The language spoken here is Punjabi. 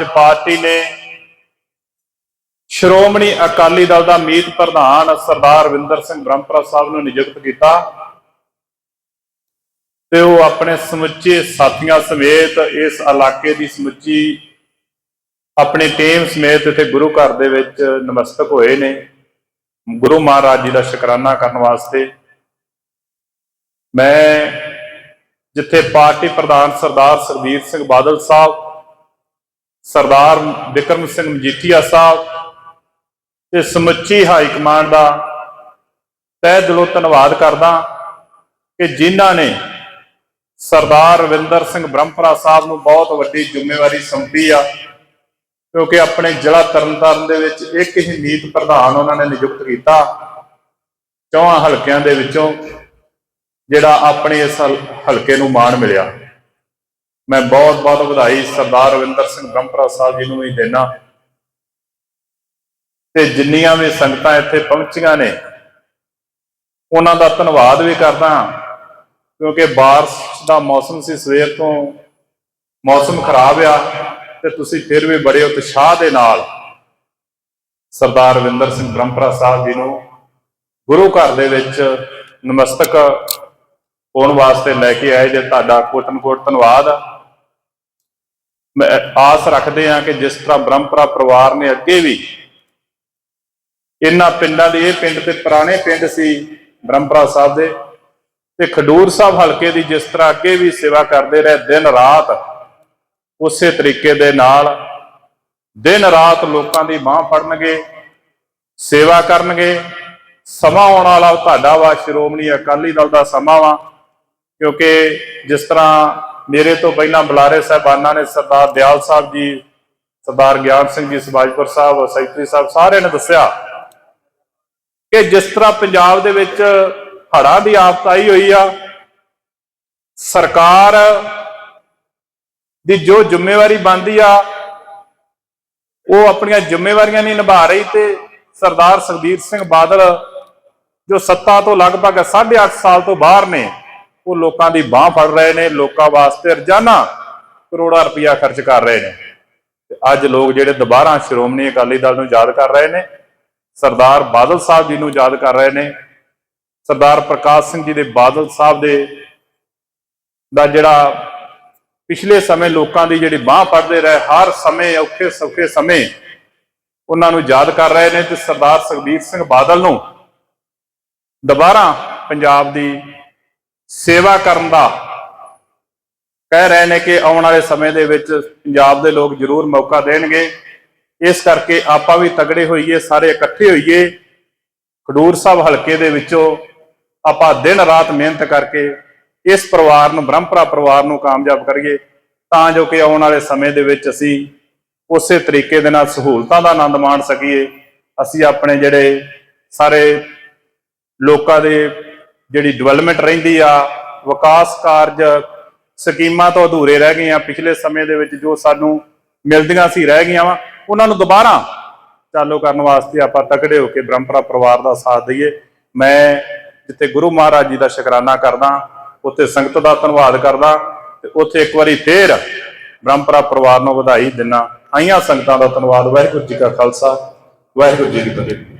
ਅੱਜ ਪਾਰਟੀ ਨੇ ਸ਼੍ਰੋਮਣੀ ਅਕਾਲੀ ਦਲ ਦਾ ਮੀਤ ਪ੍ਰਧਾਨ ਸਰਦਾਰ ਰਵਿੰਦਰ ਸਿੰਘ ਬ੍ਰਹਮਪੁਰਾ ਸਾਹਿਬ ਨੂੰ ਨਿਯੁਕਤ ਕੀਤਾ ਤੇ ਉਹ ਆਪਣੇ ਸਮੁੱਚੇ ਸਾਥੀਆਂ ਸਮੇਤ ਇਸ ਇਲਾਕੇ ਦੀ ਸਮੁੱਚੀ ਆਪਣੀ ਟੀਮ ਸਮੇਤ ਇੱਥੇ ਗੁਰੂ ਘਰ ਦੇ ਵਿੱਚ ਨਮਸਤਕ ਹੋਏ ਨੇ। ਗੁਰੂ ਮਹਾਰਾਜ ਜੀ ਦਾ ਸ਼ੁਕਰਾਨਾ ਕਰਨ ਵਾਸਤੇ ਮੈਂ ਜਿੱਥੇ ਪਾਰਟੀ ਪ੍ਰਧਾਨ ਸਰਦਾਰ ਸਰਬੀਰ ਸਿੰਘ ਬਾਦਲ ਸਾਹਿਬ ਸਰਦਾਰ ਵਿਕਰਮ ਸਿੰਘ ਮਜੀਠੀਆ ਸਾਹਿਬ ਤੇ ਸਮੁੱਚੀ ਹਾਈ ਕਮਾਂਡ ਦਾ ਤਹਿ ਦਿਲੋਂ ਧੰਨਵਾਦ ਕਰਦਾ ਕਿ ਜਿਨ੍ਹਾਂ ਨੇ ਸਰਦਾਰ ਰਵਿੰਦਰ ਸਿੰਘ ਬ੍ਰਹਮਪੁਰਾ ਸਾਹਿਬ ਨੂੰ ਬਹੁਤ ਵੱਡੀ ਜ਼ਿੰਮੇਵਾਰੀ ਸੌਂਪੀ ਆ, ਕਿਉਂਕਿ ਆਪਣੇ ਜ਼ਿਲ੍ਹਾ ਤਰਨਤਾਰਨ ਦੇ ਵਿੱਚ ਇੱਕ ਹੀ ਨੀਤ ਪ੍ਰਧਾਨ ਉਹਨਾਂ ਨੇ ਨਿਯੁਕਤ ਕੀਤਾ, ਚੌਹਾਂ ਹਲਕਿਆਂ ਦੇ ਵਿੱਚੋਂ ਜਿਹੜਾ ਆਪਣੇ ਇਸ ਹਲ- ਹਲਕੇ ਨੂੰ ਮਾਣ ਮਿਲਿਆ। ਮੈਂ ਬਹੁਤ ਬਹੁਤ ਵਧਾਈ ਸਰਦਾਰ ਰਵਿੰਦਰ ਸਿੰਘ ਬ੍ਰਹਮਪੁਰਾ ਸਾਹਿਬ ਜੀ ਨੂੰ ਵੀ ਦੇਣਾ ਤੇ ਜਿੰਨੀਆਂ ਵੀ ਸੰਗਤਾਂ ਇੱਥੇ ਪਹੁੰਚੀਆਂ ਨੇ, ਉਹਨਾਂ ਦਾ ਧੰਨਵਾਦ ਵੀ ਕਰਦਾ ਕਿਉਂਕਿ ਬਾਰਿਸ਼ ਦਾ ਮੌਸਮ ਸੀ, ਸਵੇਰ ਤੋਂ ਮੌਸਮ ਖਰਾਬ ਆ, ਤੇ ਤੁਸੀਂ ਫਿਰ ਵੀ ਬੜੇ ਉਤਸ਼ਾਹ ਦੇ ਨਾਲ ਸਰਦਾਰ ਰਵਿੰਦਰ ਸਿੰਘ ਬ੍ਰਹਮਪੁਰਾ ਸਾਹਿਬ ਜੀ ਨੂੰ ਗੁਰੂ ਘਰ ਦੇ ਵਿੱਚ ਨਮਸਤਕ ਹੋਣ ਵਾਸਤੇ ਲੈ ਕੇ ਆਏ ਜੇ, ਤੁਹਾਡਾ ਕੋਟਨ ਕੋਟ ਧੰਨਵਾਦ ਆ। ਮੈਂ ਆਸ ਰੱਖਦੇ ਹਾਂ ਕਿ ਜਿਸ ਤਰ੍ਹਾਂ ਬ੍ਰਹਮਪੁਰਾ ਪਰਿਵਾਰ ਨੇ ਅੱਗੇ ਵੀ ਇਹਨਾਂ ਪਿੰਡਾਂ ਦੇ, ਇਹ ਪਿੰਡ ਤੇ ਪੁਰਾਣੇ ਪਿੰਡ ਸੀ ਬ੍ਰਹਮਪੁਰਾ ਸਾਹਿਬ ਦੇ, ਤੇ ਖਡੂਰ ਸਾਹਿਬ ਹਲਕੇ ਦੀ ਜਿਸ ਤਰ੍ਹਾਂ ਅੱਗੇ ਵੀ ਸੇਵਾ ਕਰਦੇ ਰਹੇ, ਦਿਨ ਰਾਤ ਉਸੇ ਤਰੀਕੇ ਦੇ ਨਾਲ ਦਿਨ ਰਾਤ ਲੋਕਾਂ ਦੀ ਬਾਹ ਫੜਨਗੇ, ਸੇਵਾ ਕਰਨਗੇ। ਸਮਾਂ ਆਉਣ ਵਾਲਾ ਤੁਹਾਡਾ ਵਾ, ਸ਼੍ਰੋਮਣੀ ਅਕਾਲੀ ਦਲ ਦਾ ਸਮਾਂ ਵਾ, ਕਿਉਂਕਿ ਜਿਸ ਤਰ੍ਹਾਂ ਮੇਰੇ ਤੋਂ ਪਹਿਲਾਂ ਬੁਲਾਰੇ ਸਾਹਿਬਾਨਾਂ ਨੇ ਸਰਦਾਰ ਦਿਆਲ ਸਾਹਿਬ ਜੀ, ਸਰਦਾਰ ਗਿਆਨ ਸਿੰਘ ਜੀ, ਸਬਾਜਪੁਰ ਸਾਹਿਬ, ਸੈਕਟਰੀ ਸਾਹਿਬ ਸਾਰਿਆਂ ਨੇ ਦੱਸਿਆ ਕਿ ਜਿਸ ਤਰ੍ਹਾਂ ਪੰਜਾਬ ਦੇ ਵਿੱਚ ਹੜ੍ਹਾਂ ਦੀ ਆਫਤ ਆਈ ਹੋਈ ਆ, ਸਰਕਾਰ ਦੀ ਜੋ ਜ਼ਿੰਮੇਵਾਰੀ ਬਣਦੀ ਆ, ਉਹ ਆਪਣੀਆਂ ਜ਼ਿੰਮੇਵਾਰੀਆਂ ਨਹੀਂ ਨਿਭਾ ਰਹੀ ਤੇ ਸਰਦਾਰ ਸੁਖਬੀਰ ਸਿੰਘ ਬਾਦਲ ਜੋ ਸੱਤਾ ਤੋਂ ਲਗਭਗ 8.5 ਸਾਲ ਤੋਂ ਬਾਹਰ ਨੇ ਉਹ ਲੋਕਾਂ ਦੀ ਬਾਹ ਫੜ ਰਹੇ ਨੇ, ਲੋਕਾਂ ਵਾਸਤੇ ਰੋਜ਼ਾਨਾ ਕਰੋੜਾਂ ਰੁਪਇਆ ਖਰਚ ਕਰ ਰਹੇ ਨੇ। ਤੇ ਅੱਜ ਲੋਕ ਜਿਹੜੇ ਦੁਬਾਰਾ ਸ਼੍ਰੋਮਣੀ ਅਕਾਲੀ ਦਲ ਨੂੰ ਯਾਦ ਕਰ ਰਹੇ ਨੇ, ਸਰਦਾਰ ਬਾਦਲ ਸਾਹਿਬ ਜੀ ਨੂੰ ਯਾਦ ਕਰ ਰਹੇ ਨੇ, ਸਰਦਾਰ ਪ੍ਰਕਾਸ਼ ਸਿੰਘ ਜੀ ਦੇ ਬਾਦਲ ਸਾਹਿਬ ਦੇ ਦਾ ਜਿਹੜਾ ਪਿਛਲੇ ਸਮੇਂ ਲੋਕਾਂ ਦੀ ਜਿਹੜੀ ਬਾਹ ਫੜਦੇ ਰਹੇ, ਹਰ ਸਮੇਂ ਔਖੇ ਸੌਖੇ ਸਮੇਂ ਉਹਨਾਂ ਨੂੰ ਯਾਦ ਕਰ ਰਹੇ ਨੇ ਤੇ ਸਰਦਾਰ ਸੁਖਬੀਰ ਸਿੰਘ ਬਾਦਲ ਨੂੰ ਦੁਬਾਰਾ ਪੰਜਾਬ ਦੀ ਸੇਵਾ ਕਰਨ ਦਾ। ਕਹਿ ਰਹੇ ਨੇ ਕਿ ਆਉਣ ਵਾਲੇ ਸਮੇਂ ਦੇ ਵਿੱਚ ਪੰਜਾਬ ਦੇ ਲੋਕ ਜ਼ਰੂਰ ਮੌਕਾ ਦੇਣਗੇ। ਇਸ ਕਰਕੇ ਆਪਾਂ ਵੀ ਤਗੜੇ ਹੋਈਏ, ਸਾਰੇ ਇਕੱਠੇ ਹੋਈਏ। ਖਡੂਰ ਸਾਹਿਬ ਹਲਕੇ ਦੇ ਵਿੱਚੋਂ ਆਪਾਂ ਦਿਨ ਰਾਤ ਮਿਹਨਤ ਕਰਕੇ ਇਸ ਪਰਿਵਾਰ ਨੂੰ, ਬ੍ਰਹਮਪੁਰਾ ਪਰਿਵਾਰ ਨੂੰ ਕਾਮਯਾਬ ਕਰੀਏ। ਤਾਂ ਜੋ ਕਿ ਆਉਣ ਵਾਲੇ ਸਮੇਂ ਦੇ ਵਿੱਚ ਅਸੀਂ ਉਸੇ ਤਰੀਕੇ ਦੇ ਨਾਲ ਸਹੂਲਤਾਂ ਦਾ ਆਨੰਦ ਮਾਣ ਸਕੀਏ। ਅਸੀਂ ਆਪਣੇ ਜਿਹੜੇ ਸਾਰੇ ਲੋਕਾਂ ਦੇ ਜਿਹੜੀ ਡਿਵੈਲਪਮੈਂਟ ਰਹਿੰਦੀ ਆ, ਵਿਕਾਸ ਕਾਰਜ ਸਕੀਮਾਂ ਤੋਂ ਅਧੂਰੇ ਰਹਿ ਗਏ ਗਈਆਂ ਪਿਛਲੇ ਸਮੇਂ ਦੇ ਵਿੱਚ ਜੋ ਸਾਨੂੰ ਮਿਲਦੀਆਂ ਸੀ, ਰਹਿ ਗਈਆਂ ਵਾ, ਉਹਨਾਂ ਨੂੰ ਦੁਬਾਰਾ ਚਾਲੂ ਕਰਨ ਵਾਸਤੇ ਆਪਾਂ ਤਕੜੇ ਹੋ ਕੇ ਬ੍ਰਹਮਪੁਰਾ ਪਰਿਵਾਰ ਦਾ ਸਾਥ ਦਈਏ। ਮੈਂ ਜਿੱਥੇ ਗੁਰੂ ਮਹਾਰਾਜ ਜੀ ਦਾ ਸ਼ੁਕਰਾਨਾ ਕਰਦਾ, ਉੱਥੇ ਸੰਗਤ ਦਾ ਧੰਨਵਾਦ ਕਰਦਾ ਤੇ ਉੱਥੇ ਇੱਕ ਵਾਰੀ ਫੇਰ ਬ੍ਰਹਮਪੁਰਾ ਪਰਿਵਾਰ ਨੂੰ ਵਧਾਈ ਦਿਨਾ ਆਈਆਂ ਸੰਗਤਾਂ ਦਾ ਧੰਨਵਾਦ। ਵਾਹਿਗੁਰੂ ਜੀ ਕਾ ਖਾਲਸਾ, ਵਾਹਿਗੁਰੂ ਜੀ ਕੀ ਫਤਿਹ।